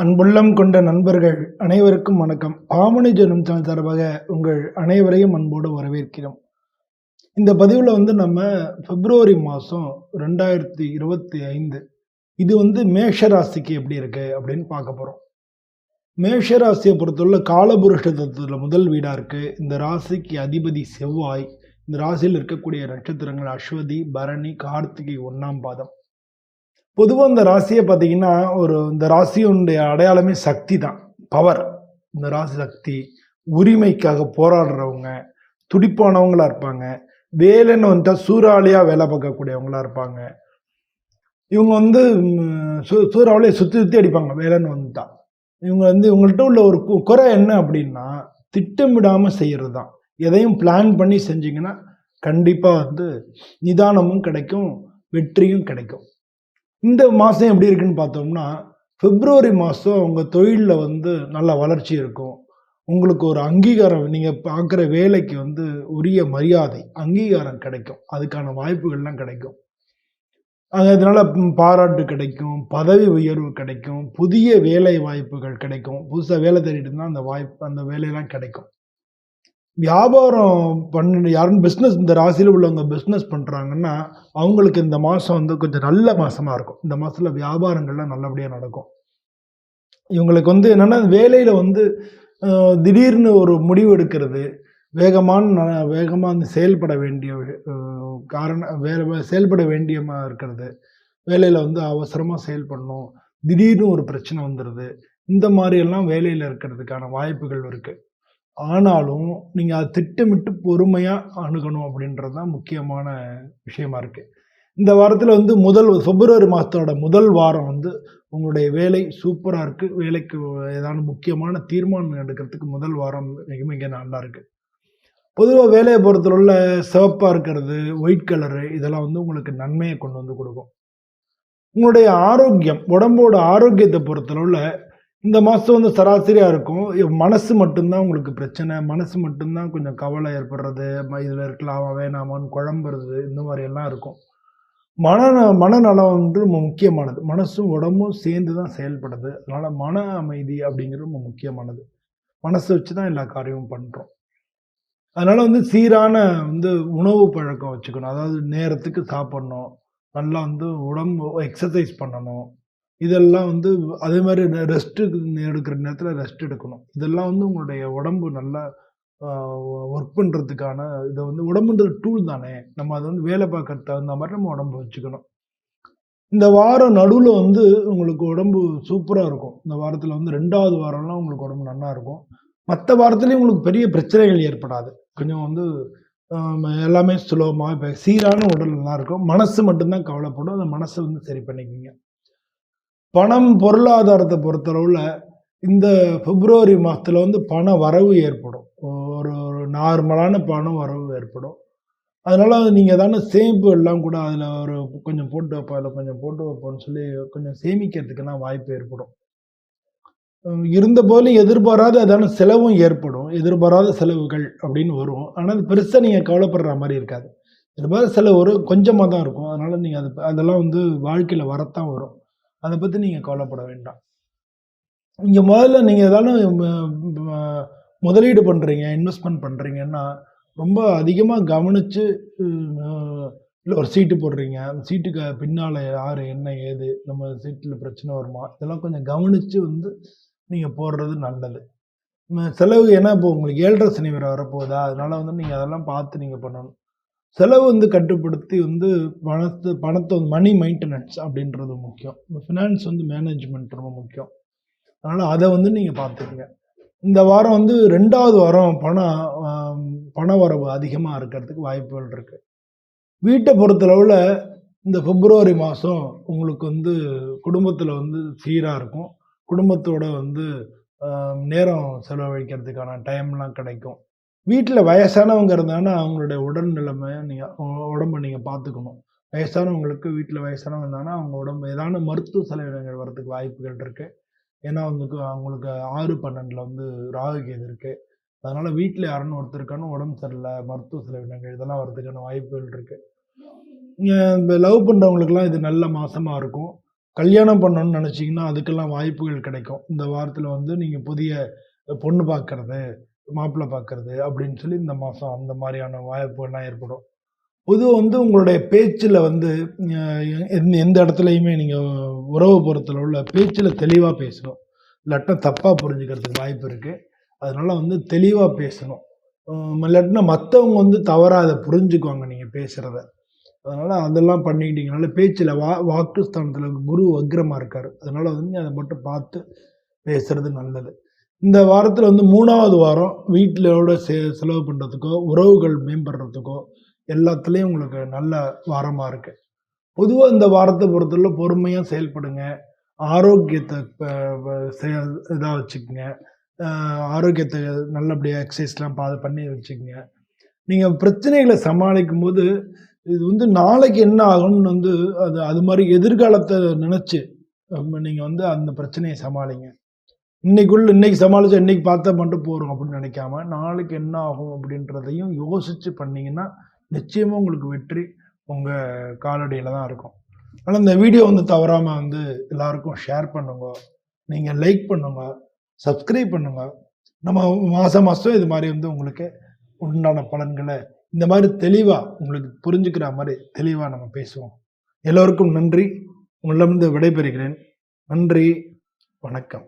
அன்புள்ளம் கொண்ட நண்பர்கள் அனைவருக்கும் வணக்கம். ஆமணி ஜனம் சேனல் சார்பாக உங்கள் அனைவரையும் அன்போடு வரவேற்கிறோம். இந்த பதிவில் வந்து நம்ம பிப்ரவரி மாதம் ரெண்டாயிரத்தி இருபத்தி ஐந்து. இது வந்து மேஷராசிக்கு எப்படி இருக்கு அப்படின்னு பார்க்க போகிறோம் மேஷராசியை பொறுத்தவரை காலபுருஷ தத்துவத்தில் முதல் வீடாக இருக்குது இந்த ராசிக்கு அதிபதி செவ்வாய். இந்த ராசியில் இருக்கக்கூடிய நட்சத்திரங்கள் அஸ்வதி பரணி கார்த்திகை ஒன்றாம் பாதம். பொதுவாக இந்த ராசியை பார்த்தீங்கன்னா ஒரு இந்த ராசியுடைய அடையாளமே சக்தி தான் பவர் இந்த ராசி சக்தி உரிமைக்காக போராடுறவங்க துடிப்பானவங்களா இருப்பாங்க. வேலைன்னு வந்துட்டா சூறாவளியாக வேலை பார்க்கக்கூடியவங்களா இருப்பாங்க. இவங்க வந்து சூ- சூறாவளியை சுற்றி சுற்றி அடிப்பாங்க வேலைன்னு வந்துட்டா. இவங்க வந்து இவங்கள்ட்ட உள்ள ஒரு குறை என்ன அப்படின்னா திட்டமிடாமல் செய்கிறது தான் எதையும் பிளான் பண்ணி செஞ்சீங்கன்னா கண்டிப்பாக வந்து நிதானமும் கிடைக்கும் வெற்றியும் கிடைக்கும். இந்த மாதம் எப்படி இருக்குன்னு பார்த்தோம்னா பிப்ரவரி மாதம் உங்கள் தொழிலில் வந்து நல்ல வளர்ச்சி இருக்கும். உங்களுக்கு ஒரு அங்கீகாரம் நீங்கள் பார்க்குற வேலைக்கு வந்து உரிய மரியாதை அங்கீகாரம் கிடைக்கும். அதுக்கான வாய்ப்புகள்லாம் கிடைக்கும். அது அதனால பாராட்டு கிடைக்கும் பதவி உயர்வு கிடைக்கும் புதிய வேலை வாய்ப்புகள் கிடைக்கும். புதுசாக வேலை தேடிட்டு இருந்தால் அந்த வாய்ப்பு அந்த வேலையெல்லாம் கிடைக்கும். வியாபாரம் பண்ண யாரும் பிஸ்னஸ் இந்த ராசியில் உள்ளவங்க பிஸ்னஸ் பண்ணுறாங்கன்னா அவங்களுக்கு இந்த மாதம் வந்து கொஞ்சம் நல்ல மாதமாக இருக்கும். இந்த மாதத்தில் வியாபாரங்கள்லாம் நல்லபடியாக நடக்கும். இவங்களுக்கு வந்து என்னன்னா வேலையில் வந்து திடீர்னு ஒரு முடிவு எடுக்கிறது வேகமான வேகமாக செயல்பட வேண்டிய அஹ், காரணம் வேலை செயல்பட வேண்டியமாக இருக்கிறது. வேலையில் வந்து அவசரமாக செயல்படணும் திடீர்னு ஒரு பிரச்சனை வந்துடுது இந்த மாதிரியெல்லாம் வேலையில் இருக்கிறதுக்கான வாய்ப்புகள் இருக்குது ஆனாலும் நீங்கள் அதை திட்டமிட்டு பொறுமையாக அணுகணும் அப்படின்றது தான் முக்கியமான விஷயமா இருக்குது இந்த வாரத்தில் வந்து முதல் பிப்ரவரி மாதத்தோட முதல் வாரம் வந்து உங்களுடைய வேலை சூப்பராக இருக்குது வேலைக்கு ஏதாவது முக்கியமான தீர்மானம் எடுக்கிறதுக்கு முதல் வாரம் மிக மிக நல்லா இருக்குது பொதுவாக வேலையை பொறுத்தவரையில் சிவப்பாக இருக்கிறது ஒயிட் கலரு இதெல்லாம் வந்து உங்களுக்கு நன்மையை கொண்டு வந்து கொடுக்கும். உங்களுடைய ஆரோக்கியம் உடம்போட ஆரோக்கியத்தை பொறுத்தளவில் இந்த மாதம் வந்து சராசரியாக இருக்கும். மனசு மட்டும்தான் உங்களுக்கு பிரச்சனை. மனசு மட்டும்தான் கொஞ்சம் கவலை ஏற்படுறது. இதில் இருக்கலாமா வேணாமான்னு குழம்புறது இந்த மாதிரியெல்லாம் இருக்கும். மன மனநலம் வந்து ரொம்ப முக்கியமானது. மனசும் உடம்பும் சேர்ந்து தான் செயல்படுது. அதனால் மன அமைதி அப்படிங்கிறது ரொம்ப முக்கியமானது. மனசை வச்சு தான் எல்லா காரியமும் பண்ணுறோம் அதனால் வந்து சீரான வந்து உணவு பழக்கம் வச்சுக்கணும். அதாவது நேரத்துக்கு சாப்பிட்ணும். நல்லா வந்து உடம்பு எக்ஸசைஸ் பண்ணணும். இதெல்லாம் வந்து அதே மாதிரி ரெஸ்ட்டு எடுக்கிற நேரத்தில் ரெஸ்ட் எடுக்கணும். இதெல்லாம் வந்து உங்களுடைய உடம்பு நல்லா ஒர்க் பண்ணுறதுக்கான இதை வந்து உடம்புன்றது டூல் தானே. நம்ம அதை வந்து வேலை பார்க்கறது தகுந்த மாதிரி நம்ம உடம்பு வச்சுக்கணும். இந்த வாரம் நடுவில் வந்து உங்களுக்கு உடம்பு சூப்பராக இருக்கும். இந்த வாரத்தில் வந்து ரெண்டாவது வாரம்லாம் உங்களுக்கு உடம்பு நல்லா இருக்கும். மற்ற வாரத்துலேயும் உங்களுக்கு பெரிய பிரச்சனைகள் ஏற்படாது. கொஞ்சம் வந்து எல்லாமே சுலபமாக இப்போ சீரான உடல் நல்லா இருக்கும். மனசு மட்டும்தான் கவலைப்படும். அந்த மனசை வந்து சரி பண்ணிக்கிங்க பணம் பொருளாதாரத்தை பொறுத்தளவில் இந்த பிப்ரவரி மாதத்தில் வந்து பண வரவு ஏற்படும். ஒரு ஒரு நார்மலான பணம் வரவு ஏற்படும். அதனால் நீங்கள் தானே சேமிப்பு எல்லாம் கூட அதில் ஒரு கொஞ்சம் போட்டு வைப்போம் அதில் கொஞ்சம் போட்டு வைப்போம்னு சொல்லி கொஞ்சம் சேமிக்கிறதுக்கெல்லாம் வாய்ப்பு ஏற்படும். இருந்த போலும் எதிர்பாராத அதான செலவும் ஏற்படும். எதிர்பாராத செலவுகள் அப்படின்னு வரும். ஆனால் அது பெருசாக நீங்கள் கவலைப்படுற மாதிரி இருக்காது. எதிர்பாராத செலவு வரும் கொஞ்சமாக தான் இருக்கும். அதனால் நீங்கள் அது அதெல்லாம் வந்து வாழ்க்கையில் வரத்தான் வரும். அதை பற்றி நீங்கள் கவலைப்பட வேண்டாம். இங்கே முதல்ல நீங்கள் ஏதாலும் முதலீடு பண்ணுறீங்க இன்வெஸ்ட்மெண்ட் பண்ணுறீங்கன்னா ரொம்ப அதிகமாக கவனித்து இல்லை ஒரு சீட்டு போடுறீங்க. அந்த சீட்டுக்கு பின்னால் யார் என்ன ஏது நம்ம சீட்டில் பிரச்சனை வருமா? இதெல்லாம் கொஞ்சம் கவனித்து வந்து நீங்கள் போடுறது நல்லது. செலவு ஏன்னா இப்போ உங்களுக்கு ஏழரை சனி வேறு வரப்போகுதா? அதனால வந்து நீங்கள் அதெல்லாம் பார்த்து நீங்கள் பண்ணணும். செலவு வந்து கட்டுப்படுத்தி வந்து பணத்தை பணத்தை வந்து மணி மெயின்டெனன்ஸ் அப்படின்றது முக்கியம். ஃபினான்ஸ் வந்து மேனேஜ்மெண்ட் ரொம்ப முக்கியம். அதனால் அதை வந்து நீங்கள் பார்த்துக்குங்க. இந்த வாரம் வந்து ரெண்டாவது வாரம் பணம் பண வரவு அதிகமாக இருக்கிறதுக்கு வாய்ப்புகள் இருக்குது வீட்டை பொறுத்தளவில் இந்த பிப்ரவரி மாதம் உங்களுக்கு வந்து குடும்பத்தில் வந்து சீராக இருக்கும். குடும்பத்தோட வந்து நேரம் செலவழிக்கிறதுக்கான டைம்லாம் கிடைக்கும். வீட்டில் வயசானவங்க இருந்தாங்கன்னா அவங்களுடைய உடல் நிலைமை நீங்கள் உடம்பை நீங்கள் பார்த்துக்கணும் வயசானவங்களுக்கு வீட்டில் வயசானவங்க இருந்தாங்கன்னா அவங்க உடம்பு ஏதான மருத்துவ செலவினங்கள் வரதுக்கு வாய்ப்புகள் இருக்குது ஏன்னா வந்து அவங்களுக்கு ஆறு பன்னெண்டில் வந்து ராகு கேது இருக்குது அதனால் வீட்டில் யாருன்னு ஒருத்தருக்கான உடம்பு சரியில்லை மருத்துவ செலவினங்கள் இதெல்லாம் வரதுக்கான வாய்ப்புகள் இருக்குது இந்த லவ் பண்ணுறவங்களுக்குலாம் இது நல்ல மாதமாக இருக்கும். கல்யாணம் பண்ணணும்னு நினச்சிங்கன்னா அதுக்கெல்லாம் வாய்ப்புகள் கிடைக்கும். இந்த வாரத்தில் வந்து நீங்கள் புதிய பொண்ணு பார்க்குறது மாப்பிள்ளை பார்க்கறது அப்படின்னு சொல்லி இந்த மாதம் அந்த மாதிரியான வாய்ப்புகள்லாம் ஏற்படும். பொதுவாக வந்து உங்களுடைய பேச்சில் வந்து எந்த எந்த இடத்துலையுமே நீங்கள் உறவு பொறுத்தல உள்ள பேச்சில் தெளிவாக பேசணும். இல்லாட்டா தப்பாக புரிஞ்சுக்கிறதுக்கு வாய்ப்பு இருக்குது அதனால் வந்து தெளிவாக பேசணும். இல்லாட்டினா மற்றவங்க வந்து தவறாக அதை புரிஞ்சுக்குவாங்க நீங்கள் பேசுகிறத அதனால் அதெல்லாம் பண்ணிக்கிட்டீங்கனால பேச்சில் வா வாக்கு ஸ்தானத்தில் குரு வக்ரமாக இருக்கார். அதனால் வந்து அதை மட்டும் பார்த்து பேசுறது நல்லது. இந்த வாரத்தில் வந்து மூணாவது வாரம் வீட்டிலோட செ செலவு பண்ணுறதுக்கோ உறவுகள் மேம்படுறதுக்கோ எல்லாத்துலேயும் உங்களுக்கு நல்ல வாரமாக இருக்குது பொதுவாக இந்த வாரத்தை பொறுத்தவரை பொறுமையாக செயல்படுங்க. ஆரோக்கியத்தை இதாக வச்சுக்கோங்க. ஆரோக்கியத்தை நல்லபடியாக எக்ஸசைஸ்லாம் பா பண்ணி வச்சுக்கோங்க. நீங்கள் பிரச்சனைகளை சமாளிக்கும் போது இது வந்து நாளைக்கு என்ன ஆகும்னு வந்து அது அது மாதிரி எதிர்காலத்தை நினச்சி நீங்கள் வந்து அந்த பிரச்சனையை சமாளிங்க. இன்னைக்குள்ள இன்னைக்கு சமாளிச்சா இன்னைக்கு பார்த்தா மட்டும் போகிறோம் அப்படின்னு நினைக்காம நாளைக்கு என்ன ஆகும் அப்படின்றதையும் யோசிச்சு பண்ணீங்கன்னா நிச்சயமாக உங்களுக்கு வெற்றி உங்கள் காலடியில் தான் இருக்கும். ஆனால் இந்த வீடியோ வந்து தவறாமல் வந்து எல்லாருக்கும் ஷேர் பண்ணுங்க. நீங்கள் லைக் பண்ணுங்க. சப்ஸ்கிரைப் பண்ணுங்க. நம்ம மாதம் மாதம் இது மாதிரி வந்து உங்களுக்கு உண்டான பலன்களை இந்த மாதிரி தெளிவாக உங்களுக்கு புரிஞ்சுக்கிற மாதிரி தெளிவாக நம்ம பேசுவோம். எல்லோருக்கும் நன்றி. உங்களிடமிருந்து விடைபெறுகிறேன். நன்றி. வணக்கம்.